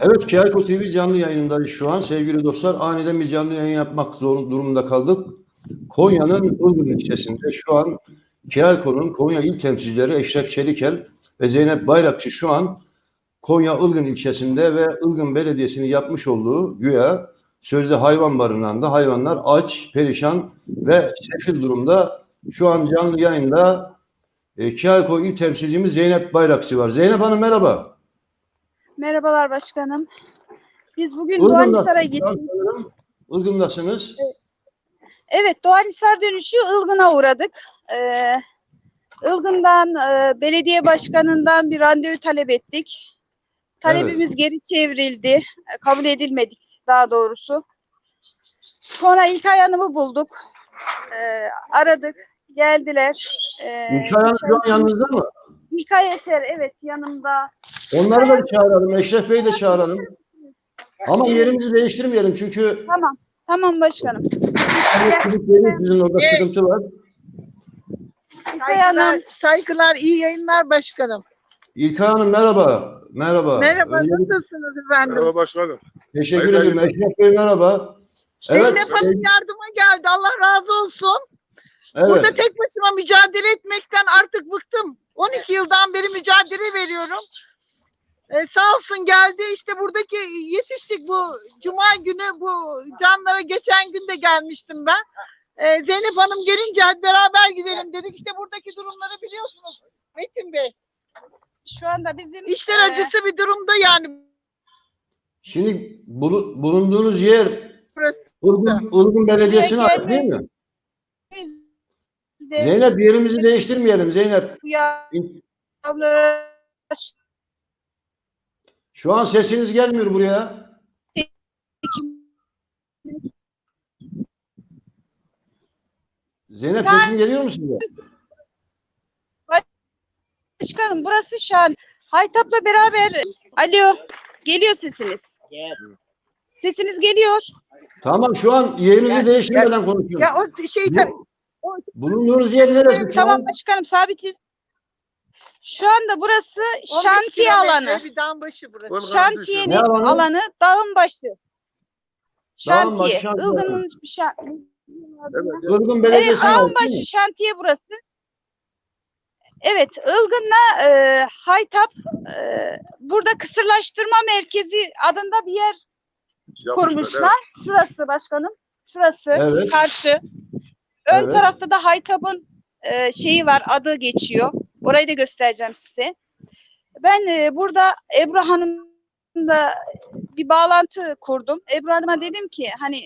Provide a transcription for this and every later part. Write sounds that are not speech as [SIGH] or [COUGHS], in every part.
Evet, Kiyako TV canlı yayınındayız şu an. Sevgili dostlar, aniden bir canlı yayın yapmak zorun durumunda kaldık. Konya'nın Ilgın ilçesinde şu an Kiyako'nun Konya il temsilcileri Eşref Çelikel ve Zeynep Bayrakçı şu an Konya Ilgın ilçesinde ve Ilgın Belediyesi'nin yapmış olduğu güya sözde hayvan barınağında hayvanlar aç, perişan ve sefil durumda. Şu an canlı yayında e, Kiyako il temsilcimiz Zeynep Bayrakçı var. Zeynep Hanım merhaba. Merhabalar başkanım. Biz bugün Doğanhisar'a gittik. Ilgın'dasınız. Evet Doğanhisar dönüşü Ilgın'a uğradık. Ee, Ilgın'dan e, belediye başkanından bir randevu talep ettik. Talebimiz geri çevrildi. E, Kabul edilmedik daha doğrusu. Sonra İlkay Hanım'ı bulduk. Ee, aradık. Geldiler. Ee, İlkay Hanım şu an yanınızda mı? İlkay Eser evet yanımda. Onları da çağıralım. Eşref Bey'i de çağıralım. Ama yerimizi değiştirmeyelim çünkü Tamam. Tamam başkanım. sizin orada sıkıntı var. İlkay Hanım. Saygılar, saygılar, iyi yayınlar başkanım. İlkay Hanım merhaba. Merhaba. Merhaba, Öncelikle nasılsınız efendim? Merhaba başkanım. teşekkür Hayırlı ederim. Eşref Bey merhaba. Zeynep Evet, Hanım yardıma geldi, Allah razı olsun. Evet. Burada tek başıma mücadele etmekten artık bıktım. 12 yıldan beri mücadele veriyorum. Ee, sağ olsun geldi işte buradaki yetiştik bu cuma günü bu canlara geçen gün de gelmiştim ben. Ee, Zeynep Hanım gelince hadi beraber gidelim dedik. İşte buradaki durumları biliyorsunuz Metin Bey. Şu anda bizim İşler e, acısı bir durumda yani Şimdi bulu- bulunduğunuz yer burası. Ilgın, Ilgın Belediyesi'ne ait değil mi? biz de Zeynep yerimizi değiştirmeyelim Zeynep. bu yavrulara Şu an sesiniz gelmiyor buraya. Zeynep Şu an- sesin geliyor mu size? Başkanım burası şu an Haytap'la beraber Alo geliyor sesiniz. Sesiniz geliyor. Tamam şu an yerinizi Ya- değiştirmeden konuşuyoruz. Ya o şey Bu- Bulunduğunuz yer neresi? şu Tamam an? başkanım sabitiz. Şu anda burası 15 şantiye kilometre alanı. Bir dağın başı burası. Şantiyenin Ne alanı? alanı dağın başı. Dağın başı, Şantiye. şantiye Ilgın'ın bir şan... Evet. Ilgın Evet Belediyesi'ne dağın ait değil başı mi? şantiye burası. Evet Ilgın'la e, Haytap e, burada kısırlaştırma merkezi adında bir yer kurmuşlar. Şurası başkanım. Şurası Evet. karşı. Ön Evet. tarafta da Haytap'ın e, şeyi var adı geçiyor. Orayı da göstereceğim size. Ben e, burada Ebru Hanım'la bir bağlantı kurdum. Ebru Hanım'a dedim ki hani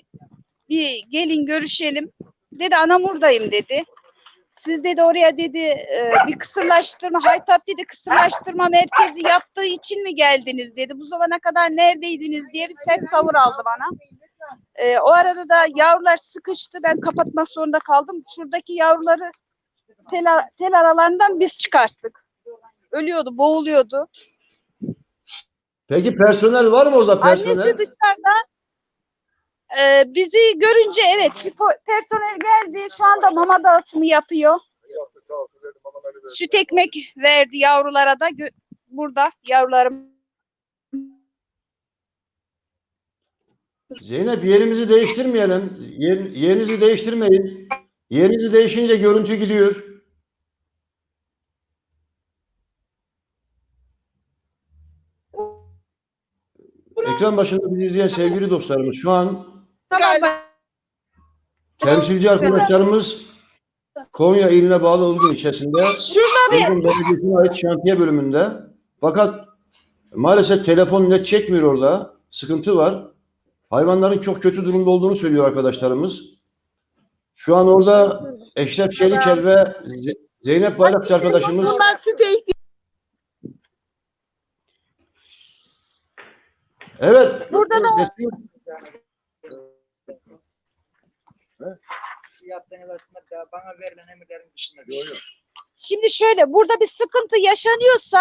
bir gelin görüşelim. Dedi Anamur'dayım dedi. Siz dedi oraya dedi e, bir kısırlaştırma Haytap dedi kısırlaştırma merkezi yaptığı için mi geldiniz dedi. Bu zamana kadar neredeydiniz diye bir sert tavır aldı bana. Ee, o arada da yavrular sıkıştı. Ben kapatmak zorunda kaldım. Şuradaki yavruları tel, tel aralarından biz çıkarttık. Ölüyordu, boğuluyordu. Peki personel var mı orada personel? Annesi dışarıda e, bizi görünce evet bir personel geldi. Şu anda mama dağıtımı yapıyor. Süt ekmek verdi yavrulara da. Burada yavrularım. Zeynep yerimizi değiştirmeyelim. Yer, yerinizi değiştirmeyin. Yerinizi değişince görüntü gidiyor. Ekran başında bizi izleyen sevgili dostlarımız şu an temsilci arkadaşlarımız Konya iline bağlı Ilgın ilçesinde Ilgın Belediyesi'ne ait şantiye bölümünde. Fakat maalesef telefon net çekmiyor orada. Sıkıntı var. Hayvanların çok kötü durumda olduğunu söylüyor arkadaşlarımız. Şu an orada Eşref Çelikel ve Ze- Zeynep Bayrakçı arkadaşımız. Evet. Burada da- şu yaptığınız aslında bana verilen emirlerin dışında bir şey yok. Şimdi şöyle burada bir sıkıntı yaşanıyorsa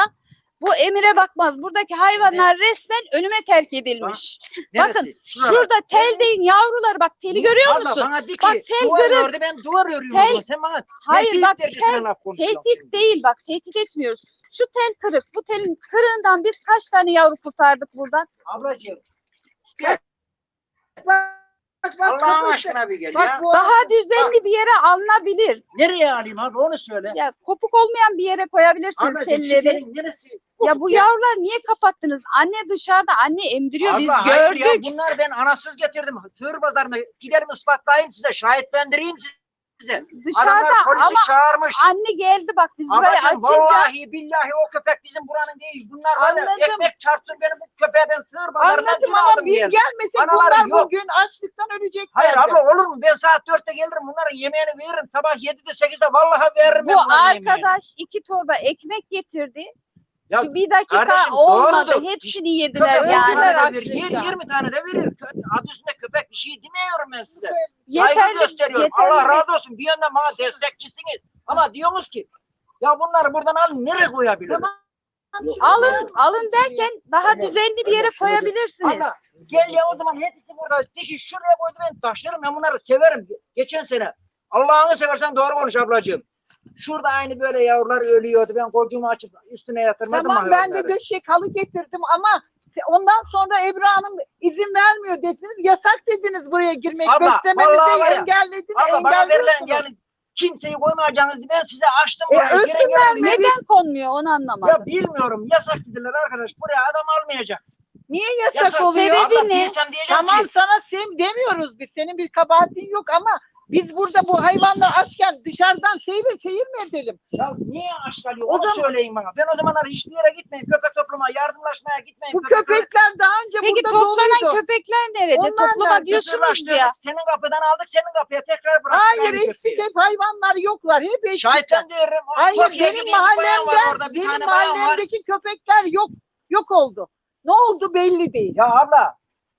bu emire bakmaz. Buradaki hayvanlar resmen önüme terk edilmiş. [LAUGHS] Bakın Şurada. şurada teldeğin yavruları bak teli görüyor Abla musun? Bana de ki Bak tel duvar kırık. ördü ben duvar örüyorum. Tel-. Sen bana Hayır tehdit bak derecesine tel- laf konuşuyorsun Tehdit değil bak tehdit etmiyoruz. Şu tel kırık. Bu telin kırığından biz kaç tane yavru kurtardık buradan? Ablacığım Bak, bak, bak, Allah'ın aşkına bir gel Bak ya. Daha düzenli bir yere alınabilir. Nereye alayım abi onu söyle. Ya kopuk olmayan bir yere koyabilirsiniz Ablacığım şu telleri. yerin neresi? Ya bu yavrular niye kapattınız? Anne dışarıda anne emdiriyor biz Abla, hayır gördük. ya bunlar ben anasız getirdim. Sığır pazarına giderim ispatlayayım size. Şahitlendireyim size. Dışarıda Adamlar polisi ama çağırmış. anne geldi bak biz burayı Ablacığım açınca vallahi billahi o köpek bizim buranın değil. Bunlar var ya Anladım. ekmek çarpsın benim bu köpeğe ben sığır pazarından Anladım dün ama aldım biz geldim. gelmesek Anaları bunlar yok. bugün açlıktan öleceklerdi. Hayır abla olur mu? Ben saat dörtte gelirim bunların yemeğini veririm. Sabah 7'de 8'de vallahi veririm ben bu bunların yemeğini. arkadaş iki torba ekmek getirdi. Ya bir dakika kardeşim, olmadı. doğrudur. Hepsini yediler Köpek yani. bir tane de verir. Yer, 20 tane de verir. Adı üstünde köpek bir şey demiyorum ben size. Yeterli, Saygı gösteriyorum. yeterli. Allah razı olsun. Bir yönden bana destekçisiniz. Ama diyorsunuz ki ya bunları buradan alın nereye koyabilirim? Tamam. Alın, alın derken daha düzenli bir yere koyabilirsiniz. Ama gel ya o zaman hepsi burada. De ki şuraya koydu ben taşlarım ben bunları severim. Geçen sene. Allah'ını seversen doğru konuş ablacığım. Şurada aynı böyle yavrular ölüyordu. Ben kocuğumu açıp üstüne yatırmadım Tamam ben de döşek halı getirdim ama ondan sonra Ebru Hanım izin vermiyor dediniz. Yasak dediniz buraya girmek. Abla, Beslememizi engellediniz. Abla bana verilen engelliyorsunuz. yani kimseyi koymayacağınız ben size açtım. E, ölsünler mi? diye. Neden konmuyor onu anlamadım. Ya bilmiyorum yasak dediler arkadaş buraya adam almayacaksın. Niye yasak, Yasak oluyor? Sebebi ne? diyeceğim Tamam ki. sana sem demiyoruz biz. Senin bir kabahatin yok ama biz burada bu hayvanlar açken dışarıdan seyir, seyir mi edelim? Ya niye aç kalıyor? O Onu zaman- söyleyin bana. Ben o zamanlar hiçbir yere gitmeyeyim. Köpek topluma, yardımlaşmaya gitmeyeyim. Bu Köpeklere köpekler daha önce Peki burada toplanan doluydu. köpekler nerede? Onlar Toplama nerede? diyorsunuz kısırlaştırdık. ya. Senin kapıdan aldık, senin kapıya tekrar bıraktık. Hayır aynı eksik köpeği. hep hayvanlar yoklar. Hep eksik. Şahitten diyorum. Hayır Tokyo'ya benim gideyim, bir bayan var mahallemde bir benim tane bayan var. mahallemdeki köpekler yok yok oldu. Ne oldu belli değil. Ya abla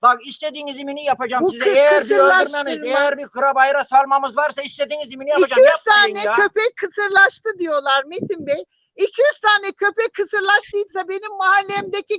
bak istediğiniz imini yapacağım Bu size. Eğer bir öldürmemiz, eğer bir kıra bayrağı salmamız varsa istediğiniz imini yapacağım. 200 Yapmayın tane ya. köpek kısırlaştı diyorlar Metin Bey. 200 tane köpek kısırlaştıysa benim mahallemdeki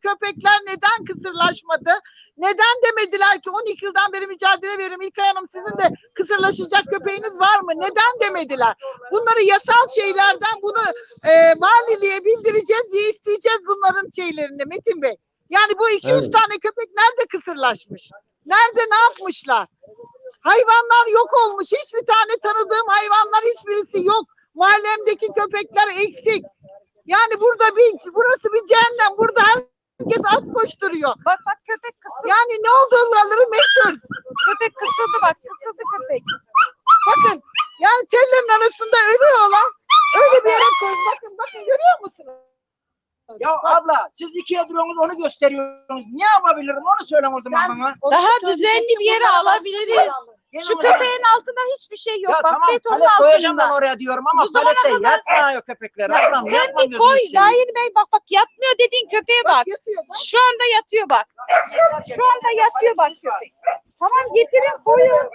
köpekler neden kısırlaşmadı? Neden demediler ki 12 yıldan beri mücadele veriyorum İlkay Hanım sizin de kısırlaşacak köpeğiniz var mı? Neden demediler? Bunları yasal şeylerden bunu e, valiliğe bildireceğiz diye isteyeceğiz bunların şeylerini Metin Bey. Yani bu 200 Evet. tane köpek nerede kısırlaşmış? Nerede ne yapmışlar? Hayvanlar yok olmuş. Hiçbir tane tanıdığım hayvanlar hiçbirisi yok. Mahallemdeki köpekler eksik. Yani burada bir burası bir cehennem. Burada herkes at koşturuyor. Bak bak köpek kısıldı. Yani ne olduğları meçhul. Köpek kısıldı bak kısıldı köpek. Bakın yani tellerin arasında ölüyorlar. Öyle bir yere koy. Bakın bakın görüyor musunuz? Ya abla siz ikiye duruyorsunuz onu gösteriyorsunuz. Ne yapabilirim onu söyleyin o zaman bana. Daha düzenli bir yere alabiliriz. Gelin Şu köpeğin altında hiçbir şey yok. Ya bak tamam palet koyacağım ben oraya diyorum ama Bu palette kadar- yatmıyor köpekler. Ya Ablam sen bir koy. yeni bey bak bak yatmıyor dediğin köpeğe bak. Yatıyor bak. Şu anda yatıyor bak. Şu anda yatıyor bak köpek. Tamam getirin koyun.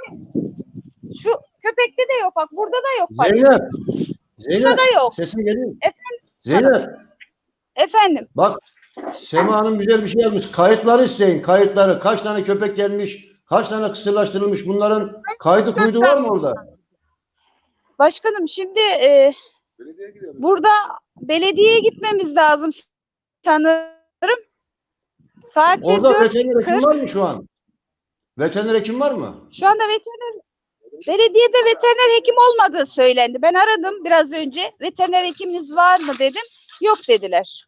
Şu köpekte de yok bak. Burada da yok bak. Zeynep. Burada Zeynep. da yok. Sesin geliyor. Efendim? Zeynep. Efendim. Bak Sema Hanım güzel bir şey yazmış. Kayıtları isteyin. Kayıtları. Kaç tane köpek gelmiş? Kaç tane kısırlaştırılmış? Bunların kaydı kuydu var mı orada? Başkanım şimdi e, burada belediyeye gitmemiz lazım sanırım. Saatte Orada 4. veteriner hekim var mı şu an? Veteriner hekim var mı? Şu anda veteriner belediyede veteriner hekim olmadığı söylendi. Ben aradım biraz önce. Veteriner hekiminiz var mı dedim. Yok dediler.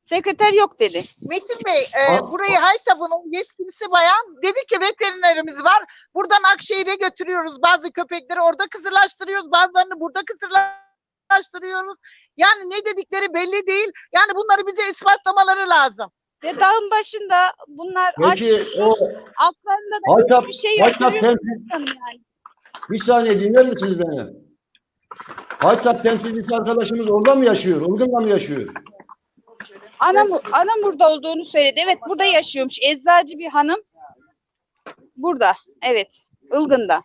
Sekreter yok dedi. Metin Bey, e, burayı Haytab'ın yetkilisi bayan dedi ki veterinerimiz var. Buradan Akşehir'e götürüyoruz bazı köpekleri orada kısırlaştırıyoruz. Bazılarını burada kısırlaştırıyoruz. Yani ne dedikleri belli değil. Yani bunları bize ispatlamaları lazım. Ve dağın başında bunlar aç Peki susuz, o altlarında da Haytap- hiçbir şey yok. Haytap yani? bir saniye dinler misiniz beni? Haytap temsilcisi arkadaşımız orada mı yaşıyor? Ilgın'da mı yaşıyor? Anamur, Anamur'da olduğunu söyledi. Evet burada yaşıyormuş. Eczacı bir hanım. Burada. Evet. Ilgın'da.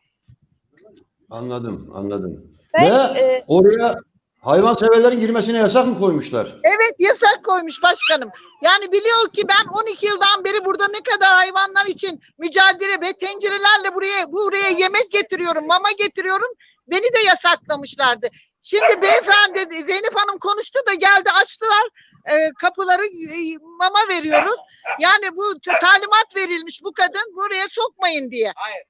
Anladım, anladım. Ben Ve e, oraya hayvanseverlerin girmesine yasak mı koymuşlar? Evet yasak koymuş başkanım. Yani biliyor ki ben 12 yıldan beri burada ne kadar hayvanlar için mücadele ve tencerelerle buraya buraya yemek getiriyorum, mama getiriyorum. Beni de yasaklamışlardı. Şimdi beyefendi Zeynep Hanım konuştu da geldi açtılar e, kapıları e, mama veriyoruz. Yani bu talimat verilmiş bu kadın buraya sokmayın diye. Hayır.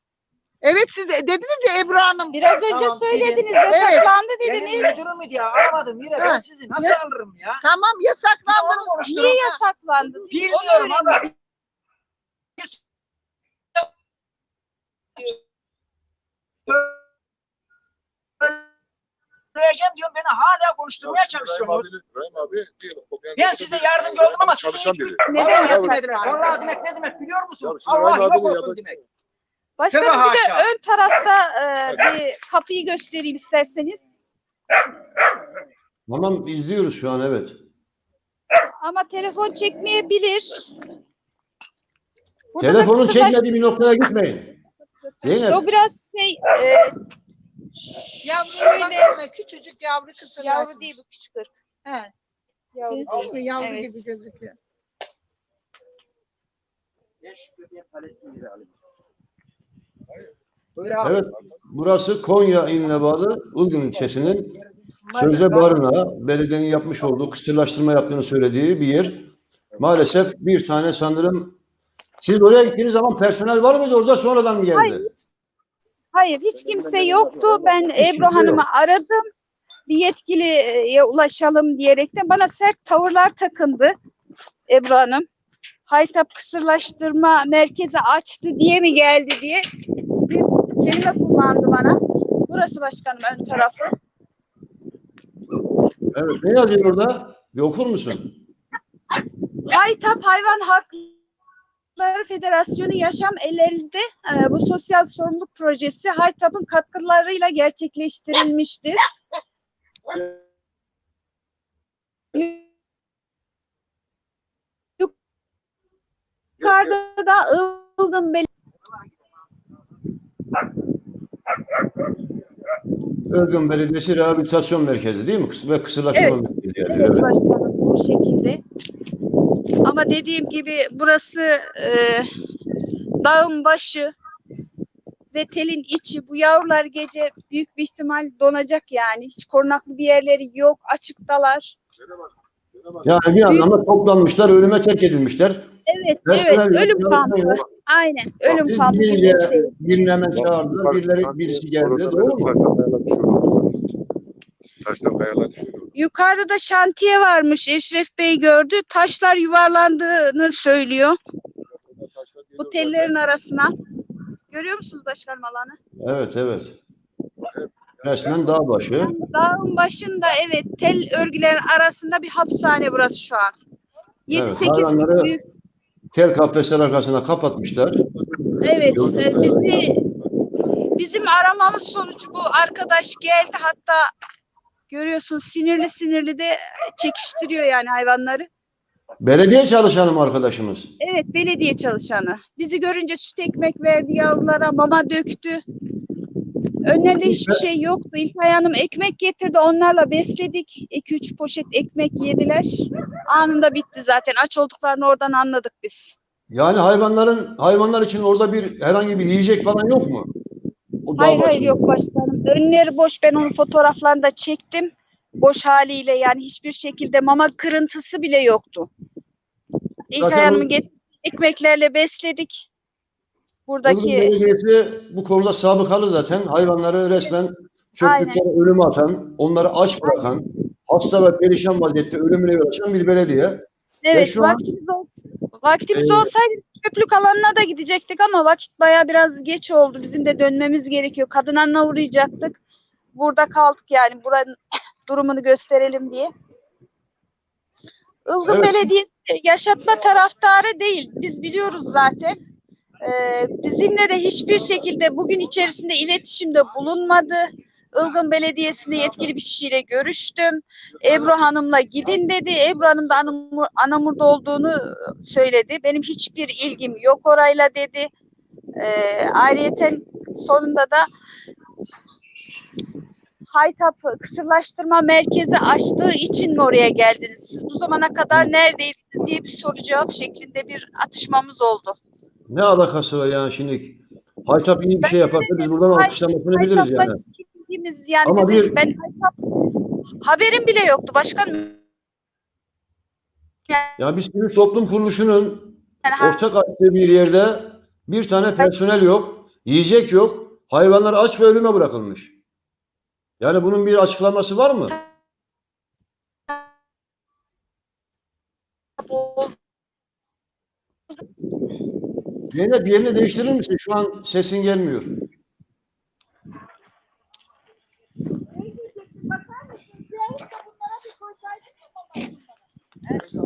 Evet siz dediniz ya Ebru Hanım. Biraz önce Tamam, söylediniz Evet. yasaklandı Benim dediniz. müdürüm idi ya. Alamadım yine. Ben Ha. sizi nasıl Ya- alırım ya? Tamam yasaklandınız. Niye yasaklandı? Onu Bilmiyorum ama Söyleyeceğim diyorum beni hala konuşturmaya çalışıyorsunuz. Abi Ben size yardımcı oldum ama siz çalışan biri. Neden Vallahi yasaklandı? demek, Vallahi demek ne demek biliyor musun? Ya şimdi Allah Rahim yok olsun yapacak- demek. Başkanım Tövbe bir de haşa. ön tarafta e, bir kapıyı göstereyim isterseniz. Tamam izliyoruz şu an evet. Ama telefon çekmeyebilir. Burada da Telefonu kısırlaş- çekmediği bir noktaya gitmeyin. İşte Zeynep. o biraz şey e, Yavru baksana küçücük yavru kısır. yavru değil bu küçük ırk. Yavru mi? Yavru Evet. gibi gözüküyor. Ben şu bebeğin paletini bir alayım. Buyur abi. Evet. Burası Konya iline bağlı Ilgın ilçesinin Sözde Barına belediyenin yapmış olduğu kısırlaştırma yaptığını söylediği bir yer. Maalesef bir tane sanırım siz oraya gittiğiniz zaman personel var mıydı orada sonradan mı geldi? Hayır, hiç, hayır hiç kimse yoktu. Ben Ebru kimse Hanım'ı yok. aradım. Bir yetkiliye ulaşalım diyerekten bana sert tavırlar takındı Ebru Hanım. Haytap kısırlaştırma merkezi açtı diye mi geldi diye bir kelime kullandı bana. Burası başkanım ön tarafı. Evet. Ne yazıyor orada? Bir okur musun? Haytap Hayvan Hakları Federasyonu Yaşam Ellerinizde e, bu sosyal sorumluluk projesi Haytap'ın katkılarıyla gerçekleştirilmiştir. Yukarıda da Ilgın Bel Ilgın Belediyesi Rehabilitasyon Merkezi değil mi? Ve kısırlaştırma Evet. merkezi. yani. Evet Evet. başkanım bu şekilde. Ama dediğim gibi burası e, dağın başı ve telin içi. Bu yavrular gece büyük bir ihtimal donacak yani. Hiç korunaklı bir yerleri yok. Açıktalar. Yani bir anlamda toplanmışlar, ölüme terk edilmişler. Evet, evet. Ölüm yardım kampı. Aynen. Ölüm kampı gibi bir şey. birini hemen çağırdılar, birileri, birisi geldi. Doğru mu? Taştan kayalar düşüyor. Yukarıda da şantiye varmış. Eşref Bey gördü. Taşlar yuvarlandığını söylüyor. Bu tellerin arasına. Görüyor musunuz başkanım alanı? Evet, evet. Resmen dağ başı. Dağın başında evet tel örgülerin arasında bir hapishane burası şu an. 7-8 Evet, büyük Tel kafesler arkasına kapatmışlar. evet e, bizi bizim aramamız sonucu bu arkadaş geldi hatta görüyorsun sinirli sinirli de çekiştiriyor yani hayvanları. Belediye çalışanı mı arkadaşımız? Evet belediye çalışanı. Bizi görünce süt ekmek verdi yavrulara mama döktü. Önlerinde hiçbir şey yoktu. İlkay Hanım ekmek getirdi. Onlarla besledik. 2-3 poşet ekmek yediler. Anında bitti zaten. Aç olduklarını oradan anladık biz. Yani hayvanların hayvanlar için orada bir herhangi bir yiyecek falan yok mu? O Hayır hayır yok başkanım. Önleri boş. Ben onun fotoğraflarını da çektim. Boş haliyle yani hiçbir şekilde mama kırıntısı bile yoktu. İlkay Zaten Hanım'ı o- get- ekmeklerle besledik. Buradaki Belediyesi bu konuda sabıkalı zaten. Hayvanları resmen çöplüklere ölüme atan, onları aç bırakan, hasta ve perişan vaziyette ölümüne yol açan bir belediye. Evet, şu an- vaktimiz, vaktimiz Ee, olsaydı çöplük alanına da gidecektik ama vakit baya biraz geç oldu. Bizim de dönmemiz gerekiyor. Kadınanına uğrayacaktık. Burada kaldık yani buranın [COUGHS] durumunu gösterelim diye. Ilgın Evet. Belediyesi yaşatma taraftarı değil. Biz biliyoruz zaten. Ee, bizimle de hiçbir şekilde bugün içerisinde iletişimde bulunmadı. Ilgın Belediyesi'nde yetkili bir kişiyle görüştüm. Ebru Hanım'la gidin dedi. Ebru Hanım da Anamur, Anamur'da olduğunu söyledi. Benim hiçbir ilgim yok orayla dedi. Ee, ayrıyeten sonunda da Haytap kısırlaştırma merkezi açtığı için mi oraya geldiniz? Siz bu zamana kadar neredeydiniz diye bir soru cevap şeklinde bir atışmamız oldu. Ne alakası var yani şimdi? Haytap iyi bir şey yaparsa biz buradan alkışlamasını biliriz yani. yani Ama bizim, bir- ben Haytap Haberim bile yoktu başkanım. Ya biz sivil toplum kuruluşunun Yani ortak açtığı bir yerde bir tane personel yok, yiyecek yok, hayvanlar aç ve ölüme bırakılmış. Yani bunun bir açıklaması var mı? Zeynep yerini değiştirir misin? Şu an sesin gelmiyor.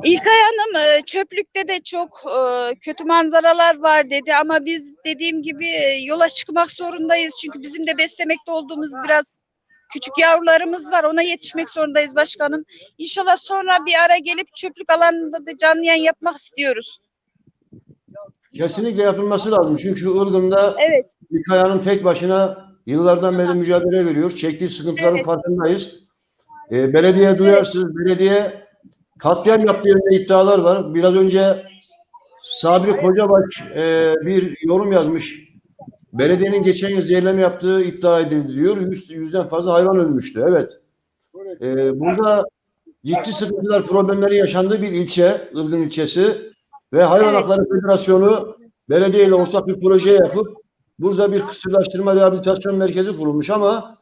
İlkay Hanım e, çöplükte de çok e, kötü manzaralar var dedi ama biz dediğim gibi e, yola çıkmak zorundayız. Çünkü bizim de beslemekte olduğumuz biraz küçük yavrularımız var. Ona yetişmek zorundayız başkanım. İnşallah sonra bir ara gelip çöplük alanında da canlı yayın yapmak istiyoruz. Kesinlikle yapılması lazım. Çünkü Ilgın'da Evet. Hanım tek başına yıllardan beri mücadele veriyor. Çektiği sıkıntıların Evet. farkındayız. Ee, belediye duyarsız, belediye katliam yaptığı yönünde iddialar var. Biraz önce Sabri Kocabaş e, bir yorum yazmış. Belediyenin geçen yıl zehirleme yaptığı iddia edildi diyor. Yüz, yüzden fazla hayvan ölmüştü. Evet. Ee, burada ciddi sıkıntılar, problemleri yaşandığı bir ilçe, Ilgın ilçesi ve Hayvan Evet. Hakları Federasyonu belediye ile ortak bir proje yapıp burada bir kısırlaştırma rehabilitasyon merkezi kurulmuş ama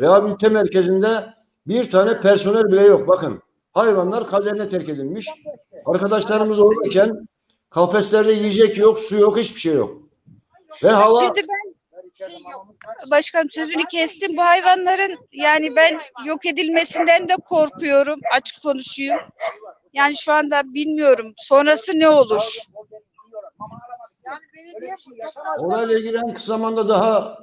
rehabilite merkezinde bir tane personel bile yok. Bakın hayvanlar kaderine terk edilmiş. Arkadaşlarımız oradayken kafeslerde yiyecek yok, su yok, hiçbir şey yok. Ve hava Şimdi ben başkanım sözünü kestim. Bu hayvanların yani ben yok edilmesinden de korkuyorum. Açık konuşayım. Yani şu anda bilmiyorum. Sonrası ne olur? Yani belediye Orayla ilgili en kısa zamanda daha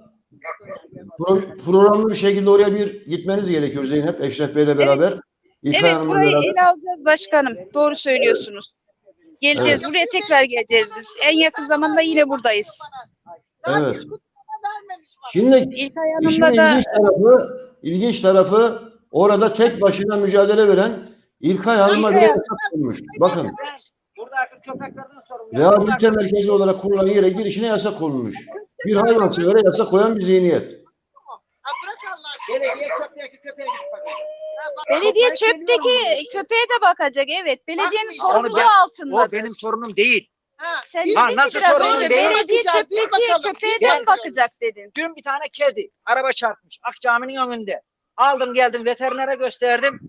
pro- programlı bir şekilde oraya bir gitmeniz gerekiyor Zeynep, Eşref Bey'le beraber. Evet Hanım'la burayı beraber. ele alacağız başkanım. Doğru söylüyorsunuz. Geleceğiz. Buraya tekrar geleceğiz biz. En yakın zamanda yine buradayız. daha Evet. Şimdi İlkay Hanım'la da ilginç tarafı, ilginç tarafı orada tek başına mücadele veren İlkay Hanım'a yasak konmuş. Bakın, Buradaki köpeklerden sorumlu. rehabilite merkezi olarak kurulan yere girişine yasak konmuş. Bir hayvansevere yasak koyan bir zihniyet. Belediye çöpteki köpeğe gidip bakacak. Belediye çöpteki köpeğe de bakacak. Evet. Belediyenin sorumluluğu altında. O benim sorunum değil. Ha, Sen Ha, dedin nasıl biraz sorun önce değil? belediye çöpteki köpeğe mi bakacak dedin. Dün bir tane kedi araba çarpmış. Akcami'nin önünde. Aldım geldim veterinere gösterdim.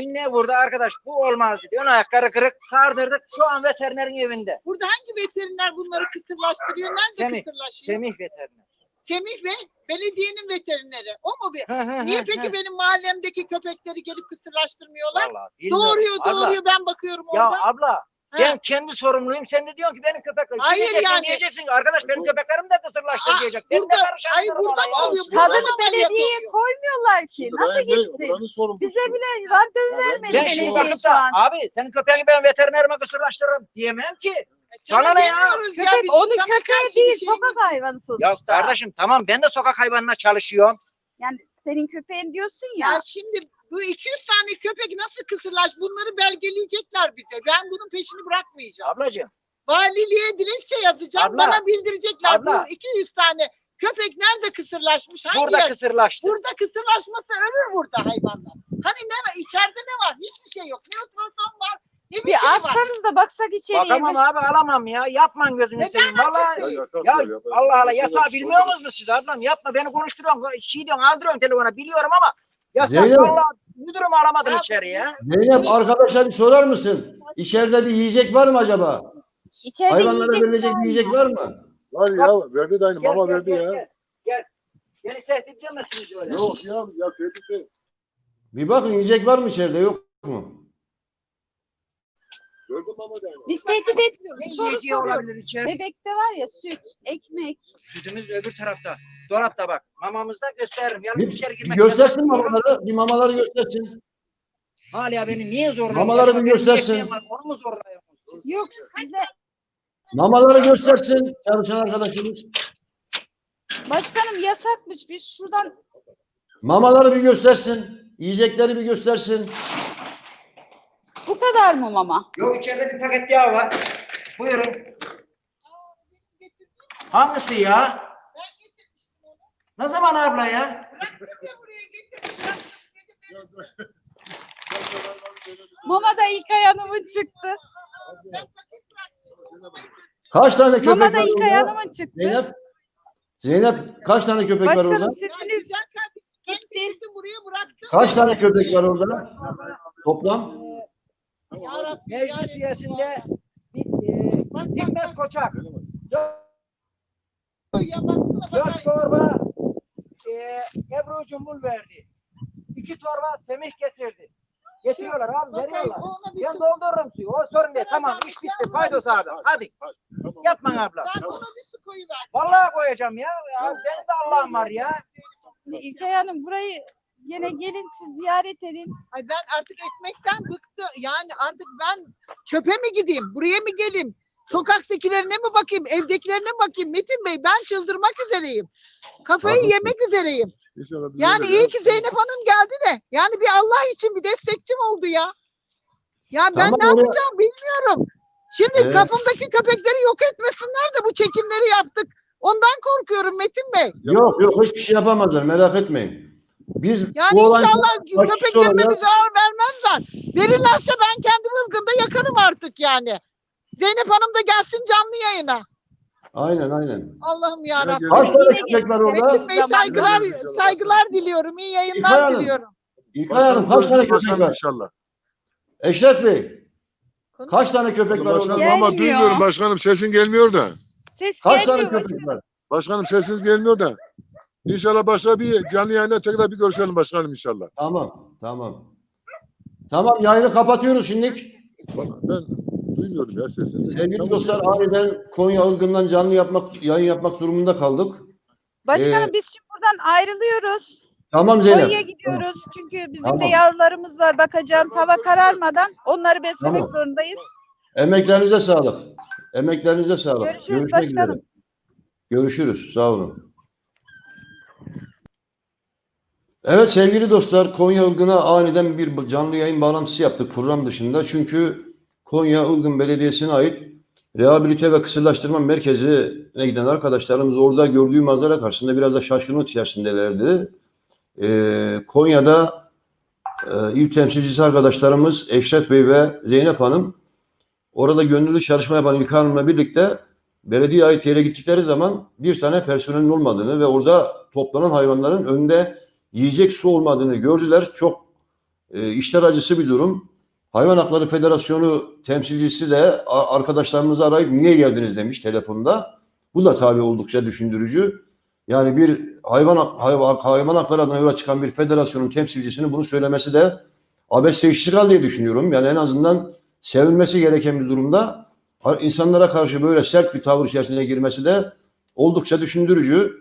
Ünlüye vurdu arkadaş bu olmaz dedi. Ön ayakları kırık sardırdık. Şu an veterinerin evinde. Burada hangi veteriner bunları kısırlaştırıyor? Nerede Semih, kısırlaşıyor? Semih veteriner. Semih ve belediyenin veterineri. O mu? bir? Niye peki benim mahallemdeki köpekleri gelip kısırlaştırmıyorlar? Vallahi bilmiyorum. Abla, ben bakıyorum Ya orada. abla Ha. ben kendi sorumluyum. Sen de diyorsun ki benim köpeklerim. Hayır Diyeceksin, yani. Diyeceksin ki, arkadaş benim köpeklerim de kısırlaştır Aa, diyecek. Ben de burada- karışamıyorum ay, burada mı ya. oluyor? Kadını belediyeye koymuyorlar ki. Nasıl gitsin? Bize bile randevu vermedi Ben belediye bakıp şu an. abi senin köpeğini ben veterinerime kısırlaştırırım diyemem ki. Sana Sana ne ya? Köpek bizim onun köpeği değil şeyimiz sokak hayvanı Ya sonuçta. kardeşim tamam ben de sokak hayvanına çalışıyorum. Yani senin köpeğin diyorsun ya. Ya şimdi bu 200 tane köpek nasıl kısırlaş? Bunları belgeleyecekler bize. Ben bunun peşini bırakmayacağım. Ablacığım Valiliğe dilekçe yazacağım. Abla, Bana bildirecekler. abla. Bu 200 tane köpek nerede kısırlaşmış? Hangi burada yer? kısırlaştı. Burada kısırlaşması ölür burada hayvanlar. Hani ne var? İçeride ne var? Hiçbir şey yok. Ne ultrason var, ne bir, Bir şey var. açsanız da baksak içeriye. Bakamam bir. abi alamam ya. Yapman gözünü Neden seveyim. Vallahi Ya ya var Allah Allah yasağı bilmiyor musunuz siz ablam? Yapma beni konuşturuyorsun. Şey diyorsun aldırıyorsun telefona biliyorum ama yasak Zeynep. vallahi müdürümü alamadım Ya, içeri ya. Zeynep arkadaşa bir sorar mısın? İçeride bir yiyecek var mı acaba? İçeride Hayvanlara yiyecek verilecek var bir yiyecek var mı? Var ya verdi de aynı Gel, mama gel, verdi gel, ya. Gel. gel. Beni tehdit edemezsiniz öyle. Yok ya ya tehdit değil. Bir bakın yiyecek var mı içeride yok mu? Verdi mama da aynı. Biz tehdit etmiyoruz. Ne Soru yiyeceği soruyoruz. olabilir içeride? Bebekte var ya süt, ekmek. Sütümüz öbür tarafta. Dolapta bak. Mamamızda gösteririm. Bir, içeri bir girmek göstersin yasak. mamaları. Bir mamaları göstersin. Hala beni niye zorluyorsun? Mamaları bir benim göstersin. ekmeğim var, Onu mu zorluyorsunuz? Yok size. Mamaları göstersin çalışan arkadaşımız. Başkanım yasakmış. Biz şuradan Mamaları bir göstersin. Yiyecekleri bir göstersin. Bu kadar mı mama? Yok içeride bir paket yağ var. Buyurun. Hangisi ya? Ben getirmiştim onu. Ne zaman abla ya? Bıraktım ya buraya getirdim. Bıraktım dedim Mama da İlkay Hanım'ın çıktı. Kaç tane köpek Mama da var İlkay orada? Hanım'ın çıktı. Zeynep, Zeynep kaç tane köpek var orada? Başkanım sesiniz Güzel kardeşim. Ben gitti. getirdim buraya bıraktım. Kaç tane köpek var orada? Toplam? Rabbi, ya Meclis üyesinde bir, e, Hikmet Koçak. Dört torba e, Ebru Cumbul verdi. İki torba Semih getirdi. Getiriyorlar abi Bakayım, veriyorlar. Ben doldururum suyu. O sorun değil. Tamam iş bitti. Paydos abi. Hadi. Yapma abla. Sen ona bir su koyuver. Vallahi koyacağım ya. ya benim de Allah'ım var ya. İlkay Hanım burayı yine gelin siz ziyaret edin. Ay ben artık ekmekten bıktım. Yani artık ben çöpe mi gideyim? Buraya mı geleyim? Sokaktakilerine mi bakayım? Evdekilerine mi bakayım? Metin Bey ben çıldırmak üzereyim. Kafayı Haklısın. yemek üzereyim. İnşallah düzelir Yani ya. iyi ki Zeynep Hanım geldi de. Yani bir Allah için bir destekçim oldu ya. Ya ben Tamam, ne oraya- yapacağım bilmiyorum. Şimdi Evet. kafamdaki köpekleri yok etmesinler de bu çekimleri yaptık. Ondan korkuyorum Metin Bey. Yok yok hiçbir şey yapamazlar merak etmeyin. Biz Yani inşallah köpeklerime olarak- bir zarar vermezler. Verirlerse ben kendi ılgında yakarım artık yani. Zeynep Hanım da gelsin canlı yayına. Aynen aynen. Allah'ım ya Rabbim. Kaç tane köpek var orada? Bey saygılar, saygılar diliyorum. İyi İlkay yayınlar Hanım. diliyorum. İlkay Hanım kaç tane görüşürüz köpek var? inşallah. Eşref Bey Konuş. kaç tane köpek var orada? ama duymuyorum başkanım sesin gelmiyor da. Ses Kaç tane gelmiyor. köpek var? Başkanım sesiniz gelmiyor da. İnşallah başka bir canlı yayında tekrar bir görüşelim başkanım inşallah. Tamam tamam. Tamam yayını kapatıyoruz şimdi. Ben duymuyorum ya sesini. Sevgili Tamam. dostlar aniden Konya Ilgın'dan canlı yapmak, yayın yapmak durumunda kaldık. Başkanım Ee, biz şimdi buradan ayrılıyoruz. Tamam Zeynep. Konya'ya gidiyoruz. Çünkü bizim de Tamam. yavrularımız var. Bakacağımız hava kararmadan onları beslemek Tamam. zorundayız. Emeklerinize sağlık. Emeklerinize sağlık. Görüşürüz Görüşmek başkanım. üzere. Görüşürüz. Sağ olun. Evet sevgili dostlar Konya Ilgın'a aniden bir canlı yayın bağlantısı yaptık program dışında. Çünkü Konya Ilgın Belediyesi'ne ait rehabilite ve kısırlaştırma merkezine giden arkadaşlarımız orada gördüğü manzara karşısında biraz da şaşkınlık içerisindelerdi. Ee, Konya'da e, il temsilcisi arkadaşlarımız Eşref Bey ve Zeynep Hanım orada gönüllü çalışma yapan İlkan Hanım'la birlikte belediye ait yere gittikleri zaman bir tane personelin olmadığını ve orada toplanan hayvanların önünde yiyecek su olmadığını gördüler. Çok e, işler acısı bir durum. Hayvan Hakları Federasyonu temsilcisi de arkadaşlarımızı arayıp niye geldiniz demiş telefonda. Bu da tabii oldukça düşündürücü. Yani bir hayvan hayvan, hayvan hakları adına yola çıkan bir federasyonun temsilcisinin bunu söylemesi de abesle iştigal diye düşünüyorum. Yani en azından sevilmesi gereken bir durumda insanlara karşı böyle sert bir tavır içerisine girmesi de oldukça düşündürücü.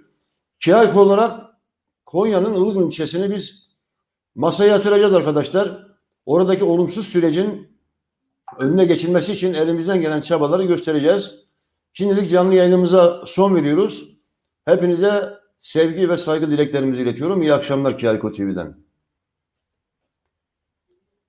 KİAK olarak Konya'nın Ilgın ilçesini biz masaya yatıracağız arkadaşlar. Oradaki olumsuz sürecin önüne geçilmesi için elimizden gelen çabaları göstereceğiz. Şimdilik canlı yayınımıza son veriyoruz. Hepinize sevgi ve saygı dileklerimizi iletiyorum. İyi akşamlar Kiariko TV'den.